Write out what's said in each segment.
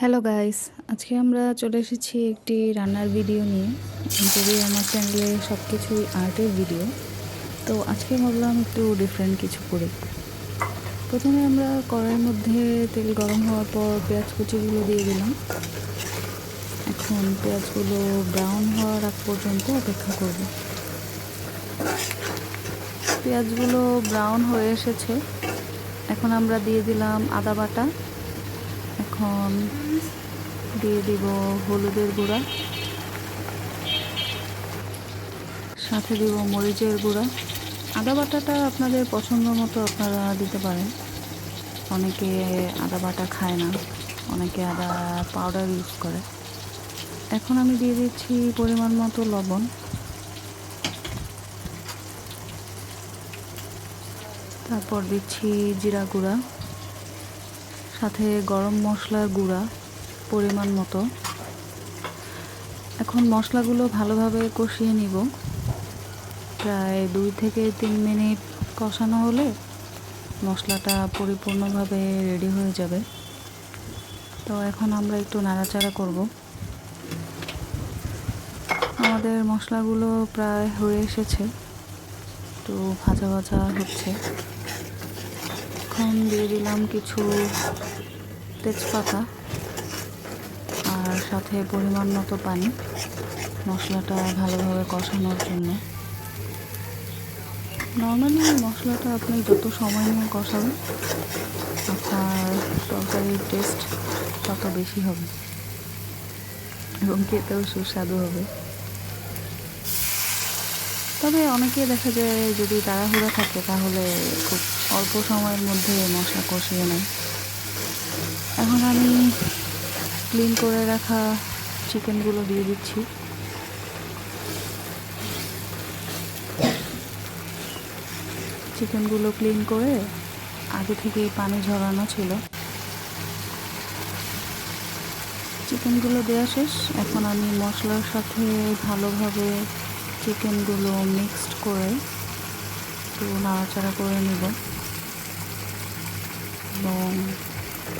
Hello guys আজকে আমরা চলে এসেছি একটি রান্নার ভিডিও নিয়ে। যদি আমার চ্যানেলে সব কিছুই আর্টের ভিডিও তো আজকে ভাবলাম একটু ডিফারেন্ট কিছু করি। প্রথমে আমরা কড়াইয়ের মধ্যে তেল গরম হওয়ার পর পেঁয়াজ কুচিগুলো দিয়ে দিলাম। এখন পেঁয়াজগুলো ব্রাউন হওয়ার আগ পর্যন্ত অপেক্ষা করব। পেঁয়াজগুলো ব্রাউন হয়ে এসেছে। এখন আমরা দিয়ে দিলাম আদা বাটা। এখন দিয়ে দিব হলুদের গুঁড়া। সাথে দিব মরিচের গুঁড়া। আদা বাটাটা আপনাদের পছন্দ মতো আপনারা দিতে পারেন। অনেকে আদা বাটা খায় না, অনেকে আদা পাউডার ইউজ করে। এখন আমি দিয়ে দিচ্ছি পরিমাণ মতো লবণ। তারপর দিচ্ছি জিরা গুঁড়া। সাথে গরম মশলার গুঁড়া পরিমাণ মতো। এখন মশলাগুলো ভালোভাবে কষিয়ে নিব। প্রায় দুই থেকে তিন মিনিট কষানো হলে মশলাটা পরিপূর্ণভাবে রেডি হয়ে যাবে। তো এখন আমরা একটু নাড়াচাড়া করব। আমাদের মশলাগুলো প্রায় হয়ে এসেছে। একটু ভাজা ভাজা হচ্ছে। এখন দিয়ে দিলাম কিছু তেজপাতা আর সাথে পরিমাণ মতো পানি মশলাটা ভালোভাবে কষানোর জন্য। নর্মালি মশলাটা আপনি যত সময় নিয়ে কষাবেন, আপনার তরকারির টেস্ট তত বেশি হবে এবং খেতেও সুস্বাদু হবে। তবে অনেকে দেখা যায় যদি তাড়াহুড়া থাকে তাহলে খুব অল্প সময়ের মধ্যে মশলা কষিয়ে নেয়। এখন আমি ক্লিন করে রাখা চিকেনগুলো দিয়ে দিচ্ছি। চিকেনগুলো ক্লিন করে আগে থেকেই পানি ঝরানো ছিল। চিকেনগুলো দেওয়া শেষ। এখন আমি মশলার সাথে ভালোভাবে চিকেনগুলো মিক্সড করে একটু নাড়াচাড়া করে নিব। এবং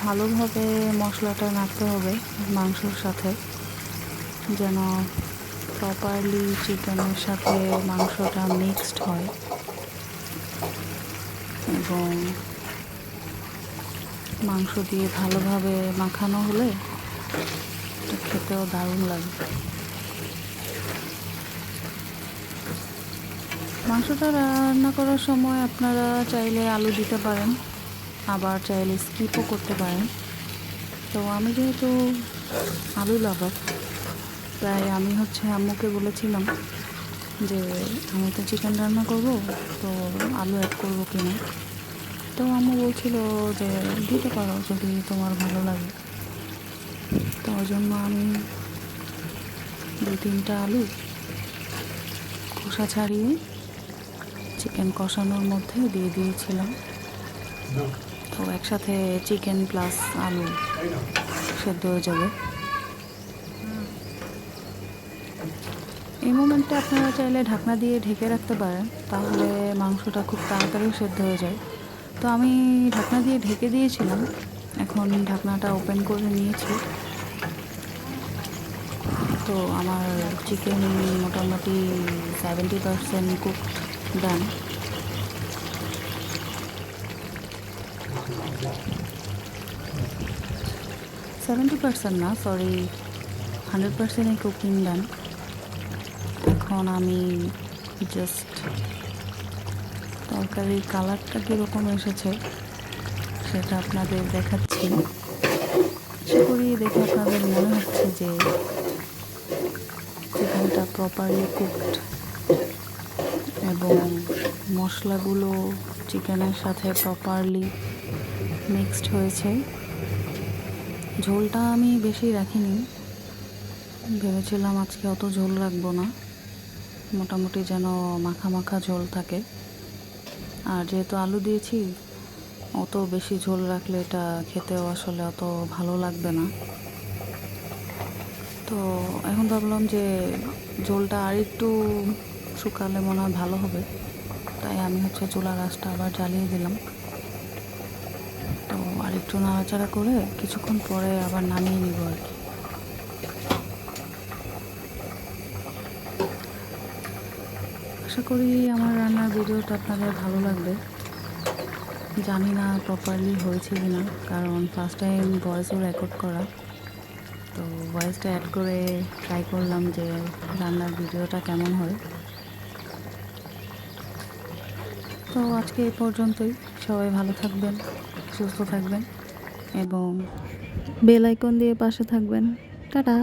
ভালোভাবে মশলাটা নাড়তে হবে মাংসর সাথে, যেন প্রপারলি চিকেনের সাথে মাংসটা মিক্সড হয়। এবং মাংস দিয়ে ভালোভাবে মাখানো হলে খেতেও দারুণ লাগবে। মাংসটা রান্না করার সময় আপনারা চাইলে আলু দিতে পারেন, আবার চাইলে স্কিপও করতে পারেন। তো আমি যেহেতু আলু লাভার তাই আমি হচ্ছে আম্মুকে বলেছিলাম যে আমি তো চিকেন রান্না করব, তো আলু অ্যাড করব কিনা। তো আম্মু বলছিল যে দিতে পারো যদি তোমার ভালো লাগে। তো ওই জন্য আমি দু তিনটা আলু খোসা ছাড়িয়ে চিকেন কষানোর মধ্যে দিয়ে দিয়েছিলাম। তো একসাথে চিকেন প্লাস আলু সেদ্ধ হয়ে যাবে। এই মোমেন্টে আপনারা চাইলে ঢাকনা দিয়ে ঢেকে রাখতে পারেন, তাহলে মাংসটা খুব তাড়াতাড়ি সেদ্ধ হয়ে যায়। তো আমি ঢাকনা দিয়ে ঢেকে দিয়েছিলাম, এখন ঢাকনাটা ওপেন করে নিয়েছি। তো আমার চিকেন মোটামুটি seventy percent cooked done seventy percent না সরি হান্ড্রেড পার্সেন্টই কুকিং ডান এখন আমি জাস্ট তরকারির কালারটা কীরকম এসেছে সেটা আপনাদের দেখাচ্ছি। আশা করি দেখে আপনাদের মনে হচ্ছে যে চিকেনটা প্রপারলি কুকড মশলাগুলো চিকেনের সাথে প্রপারলি মিক্সড হয়েছে। ঝোলটা আমি বেশি রাখিনি। ভেবেছিলাম আজকে অত ঝোল রাখব না। মোটামুটি যেন মাখা মাখা ঝোল থাকে। আর যেহেতু আলু দিয়েছি, অত বেশি ঝোল রাখলে এটা খেতেও আসলে অত ভালো লাগবে না। তো এখন ভাবলাম যে ঝোলটা আর একটু শুকালে মনে হয় ভালো হবে। তাই আমি হচ্ছে চুলা গাছটা আবার জ্বালিয়ে দিলাম। তো আর একটু নাড়াচাড়া করে কিছুক্ষণ পরে আবার নামিয়ে নিব আর কি। আশা করি আমার রান্নার ভিডিওটা আপনাদের ভালো লাগবে। জানি না প্রপারলি হয়েছে কি না কারণ ফার্স্ট টাইম ভয়েসও রেকর্ড করা। তো ভয়েসটা অ্যাড করে ট্রাই করলাম যে রান্নার ভিডিওটা কেমন হয়। তো আজকে এ পর্যন্তই। সবাই ভালো থাকবেন, সুস্থ থাকবেন এবং বেল আইকন দিয়ে পাশে থাকবেন। টাটা!